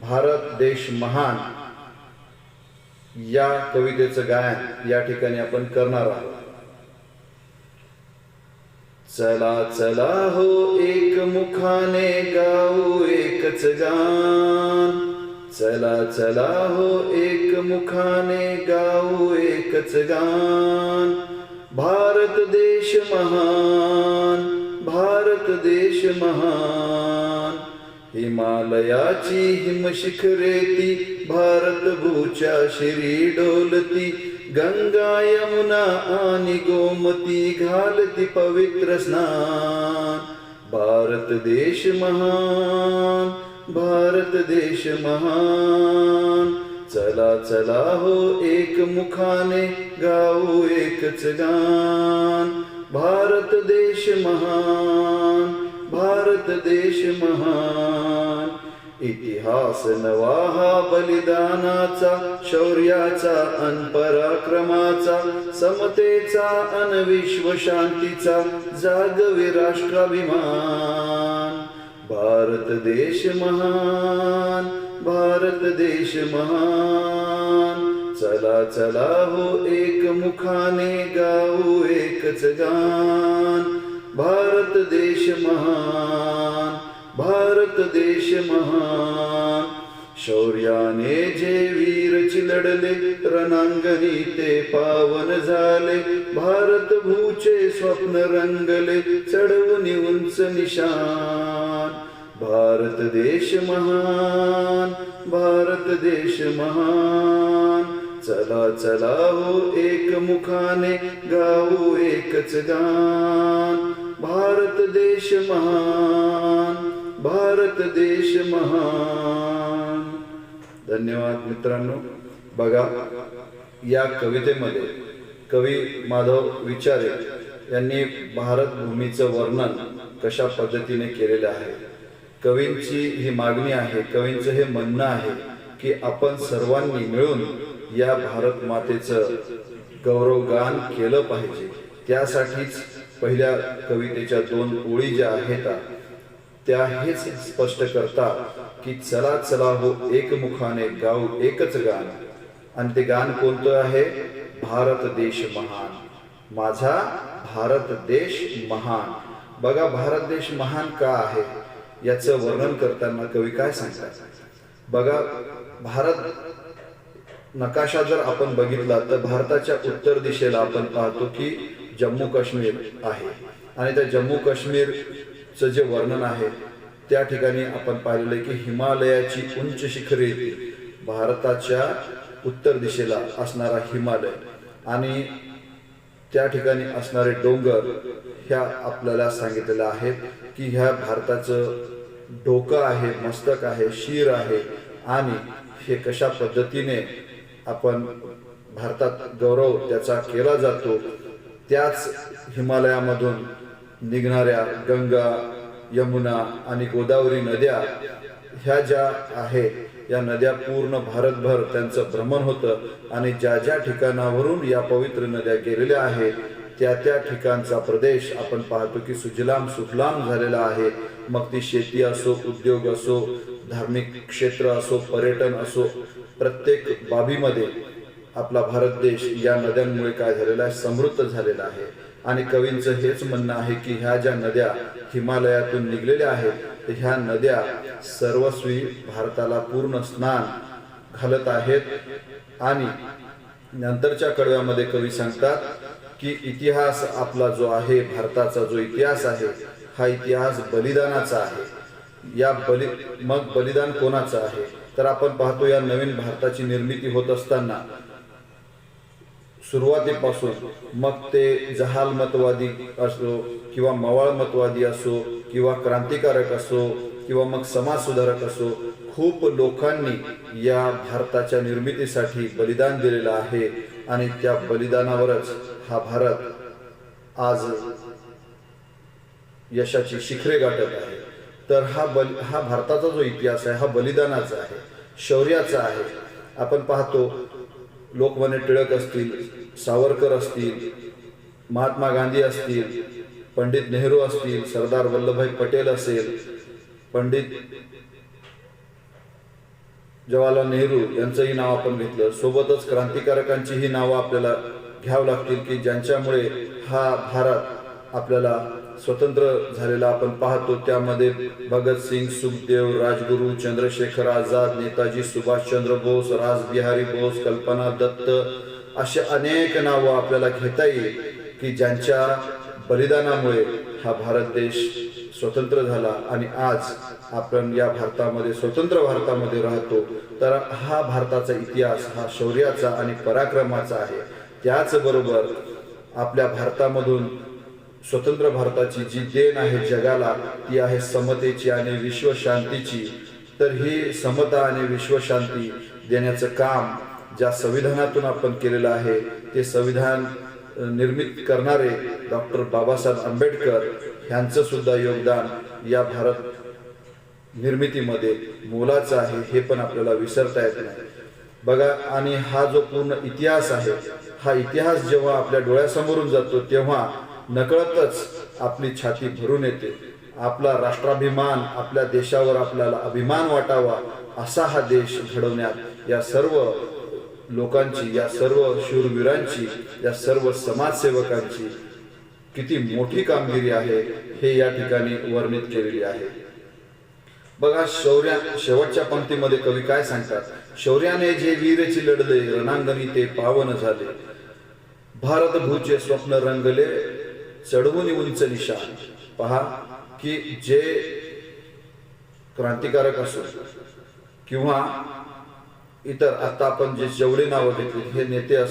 भारत देश महान या कवितेचं गायन या ठिकाणी आपण करणार आहोत. चला चला हो एक मुखाने गाऊ एकच गान. चला चला हो एक मुखाने गाऊ एकच गान. भारत देश महान भारत देश महान. हिमालयाची हिमशिखरे ती भारत भूच्या शिरी डोलती गंगा यमुना आणि गोमती घालती पवित्र स्नान. भारत देश महान भारत देश महान. चला चला हो एक मुखाने गाऊ एकच गान. भारत देश महान भारत देश महान. इतिहास नवा हा बलिदानाचा शौर्याचा अन पराक्रमाचा समतेचा अन विश्व शांतीचा जागवे राष्ट्राभिमान. भारत देश महान भारत देश महान. चला चला हो एक मुखाने गाऊ एकच गान. भारत देश महान भारत देश महान. शौर्याने जे वीर चिलडले रणांगणी ते पावन झाले. भारत भूचे स्वप्न रंगले चढवून उंच निशान. भारत देश महान भारत देश महान. चला चला हो एक मुखाने गाऊ एकच गान. भारत देश महान भारत देश महान. धन्यवाद मित्रांनो. बघा या कवितेमध्ये कवी माधव विचारे यांनी भारत भूमीचं वर्णन कशा पद्धतीने केलेलं आहे? कवींची ही मागणी आहे कवींचं हे म्हणणं आहे की आपण सर्वांनी मिळून या भारत मातेचं गौरवगान केलं पाहिजे. त्यासाठीच पहिल्या कवितेच्या दोन ओळी ज्या आहेत त्या हेच स्पष्ट करतात की चला चला हो एकमुखाने गाऊ एकच गाण आणि ते गाण कोणतं आहे? भारत देश महान. माझा भारत देश महान. बघा भारत देश महान का आहे? याचं वर्णन करताना कवी काय सांगतात? बघा भारत नकाशा जर आपण बघितला तर भारताच्या उत्तर दिशेला आपण पाहतो की जम्मू काश्मीर आहे. आणि त्या जम्मू काश्मीरचं जे वर्णन आहे त्या ठिकाणी आपण पाहिलेलं आहे की हिमालयाची उंच शिखरे भारताच्या उत्तर दिशेला असणारा हिमालय. आणि त्या ठिकाणी असणारे डोंगर ह्या आपल्याला सांगितलेल्या आहेत की ह्या भारताचं डोकं आहे मस्तक आहे शिर आहे. आणि हे कशा पद्धतीने आपण भारतात गौरव त्याचा केला जातो त्याच हिमालयामधून निघणाऱ्या गंगा यमुना आणि गोदावरी नद्या ह्या ज्या आहेत या नद्या पूर्ण भारतभर त्यांचं भ्रमण होतं आणि ज्या ज्या ठिकाणावरून या पवित्र नद्या गेलेल्या आहेत त्या त्या ठिकाणचा प्रदेश आपण पाहतो की सुजलाम सुफलाम झालेला आहे. मग ती शेती असो उद्योग असो धार्मिक क्षेत्र असो पर्यटन असो प्रत्येक बाबीमध्ये आपला भारत देश या नद्यांमुळे काय झालेला आहे? समृद्ध झालेला आहे. आणि कवींचं हेच म्हणणं आहे की ह्या ज्या नद्या हिमालयातून निघलेल्या आहेत ह्या नद्या सर्वस्वी भारताला पूर्ण स्नान घालत आहेत. आणि नंतरच्या कडव्यामध्ये कवी सांगतात की इतिहास आपला जो आहे भारताचा जो इतिहास आहे हा इतिहास बलिदानाचा आहे. या बलि मग बलिदान कोणाचं आहे? तर आपण पाहतो या नवीन भारताची निर्मिती होत असताना सुरुवातीपासून मग ते जहाल मतवादी असो किंवा मवाळ मतवादी असो किंवा क्रांतिकारक असो किंवा मग समाज सुधारक असो खूप लोकांनी या भारताच्या निर्मितीसाठी बलिदान दिलेलं आहे आणि त्या बलिदानावरच हा भारत आज यशाची शिखरे गाठत आहे. तर हा बल हा भारताचा जो इतिहास आहे हा बलिदानाचा आहे शौर्याचा आहे. आपण पाहतो लोकमान्य टिळक असतील सावरकर असतील महात्मा गांधी असतील पंडित नेहरू असतील सरदार वल्लभभाई पटेल असेल पंडित जवाहरलाल नेहरू यांचंही नाव आपण घेतलं. सोबतच क्रांतिकारकांचीही नावं आपल्याला घ्यावं लागतील की ज्यांच्यामुळे हा भारत आपल्याला स्वतंत्र झालेला आपण पाहतो. त्यामध्ये भगतसिंग सुखदेव राजगुरू चंद्रशेखर आझाद नेताजी सुभाषचंद्र बोस राजबिहारी बोस कल्पना दत्त असे अनेक नावं आपल्याला घेता येईल की ज्यांच्या बलिदानामुळे हा भारत देश स्वतंत्र झाला आणि आज आपण या भारतामध्ये स्वतंत्र भारतामध्ये राहतो. तर हा भारताचा इतिहास हा शौर्याचा आणि पराक्रमाचा आहे. त्याचबरोबर आपल्या भारतामधून स्वतंत्र भारताची जी देण आहे जगाला ती आहे समतेची आणि विश्वशांतीची. तर ही समता आणि विश्वशांती देण्याचं काम ज्या संविधानातून आपण केलेलं आहे ते संविधान निर्मित करणारे डॉक्टर बाबासाहेब आंबेडकर ह्यांचं सुद्धा योगदान या भारत निर्मितीमध्ये मोलाचं आहे हे पण आपल्याला विसरता येत नाही. बघा आणि हा जो पूर्ण इतिहास आहे हा इतिहास जेव्हा आपल्या डोळ्यासमोरून जातो तेव्हा नकळतच आपली छाती भरून येते. आपला राष्ट्राभिमान आपल्या देशावर आपल्याला अभिमान वाटावा असा हा देश घडवण्यात या सर्व लोकांची या सर्व शूरवीरांची या सर्व समाजसेवकांची किती मोठी कामगिरी आहे हे या ठिकाणी वर्णित केलेली आहे. बघा शौर्या शेवटच्या पंक्तीमध्ये कवी काय सांगतात? शौर्याने जे वीरची लढले रणांगणी ते पावन झाले. भारत भूचे स्वप्न रंगले चढवून उंच निशान पहा की जे क्रांतिकारक असो किंवा इतर आता आपण जे जेवढे नावं घेतली हे नेते अस